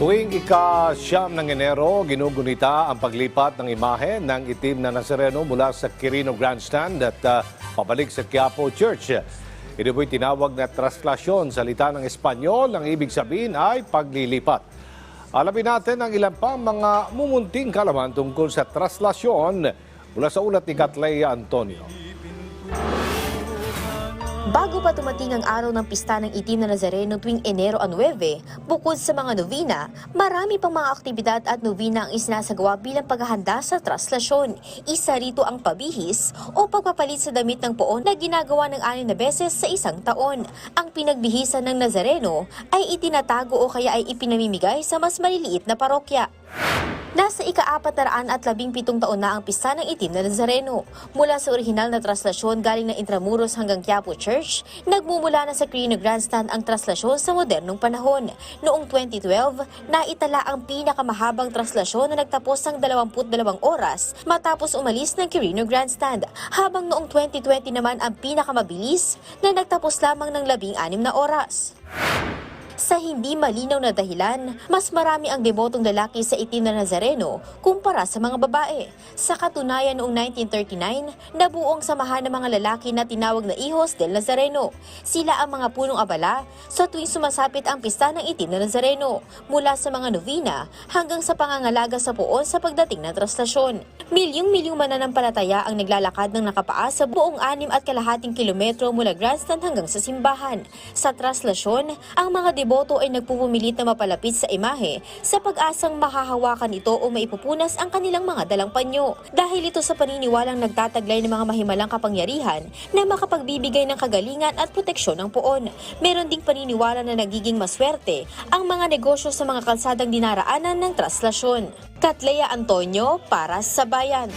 Tuwing ika-siyam ng Enero, ginugunita ang paglipat ng imahe ng itim na Nazareno mula sa Quirino Grandstand at ah, pabalik sa Quiapo Church. Ito po'y tinawag na traslasyon. Salita ng Espanyol, ang ibig sabihin ay paglilipat. Alamin natin ang ilan pa mga mumunting kalaman tungkol sa traslasyon mula sa ulat ni Catleya Antonio. Bago pa tumating ang araw ng pista ng itim na Nazareno tuwing Enero 9, bukod sa mga novena, marami pang mga aktibidad at novena ang isinasagawa bilang paghahanda sa traslasyon. Isa rito ang pabihis o pagpapalit sa damit ng poon na ginagawa ng anin na beses sa isang taon. Ang pinagbihisan ng Nazareno ay itinatago o kaya ay ipinamimigay sa mas maliliit na parokya. Nasa ika-apat na raan at labing pitong taon na ang pista ng itim na Nazareno. Mula sa orihinal na traslasyon galing ng Intramuros hanggang Quiapo Church, nagmumula na sa Quirino Grandstand ang traslasyon sa modernong panahon. Noong 2012, naitala ang pinakamahabang traslasyon na nagtapos ng 22 oras matapos umalis ng Quirino Grandstand. Habang noong 2020 naman ang pinakamabilis na nagtapos lamang ng 16 na oras. Sa hindi malinaw na dahilan, mas marami ang debotong lalaki sa itim na Nazareno kumpara sa mga babae. Sa katunayan noong 1939, nabuong samahan ng mga lalaki na tinawag na Hijos del Nazareno. Sila ang mga punong abala sa tuwing sumasapit ang pista ng itim na Nazareno, mula sa mga novena hanggang sa pangangalaga sa puon sa pagdating ng traslasyon. Milyong-milyong mananampalataya ang naglalakad ng nakapaa sa buong anim at kalahating kilometro mula Grandstand hanggang sa simbahan. Sa traslasyon, ang mga deboto ay nagpupumilit na mapalapit sa imahe sa pag-asang mahahawakan ito o maipupunas ang kanilang mga dalang panyo. Dahil ito sa paniniwalang nagtataglay ng mga mahimalang kapangyarihan na makapagbibigay ng kagalingan at proteksyon ng poon. Meron ding paniniwala na nagiging maswerte ang mga negosyo sa mga kalsadang dinaraanan ng traslasyon. Katleya Antonio para sa Bayan.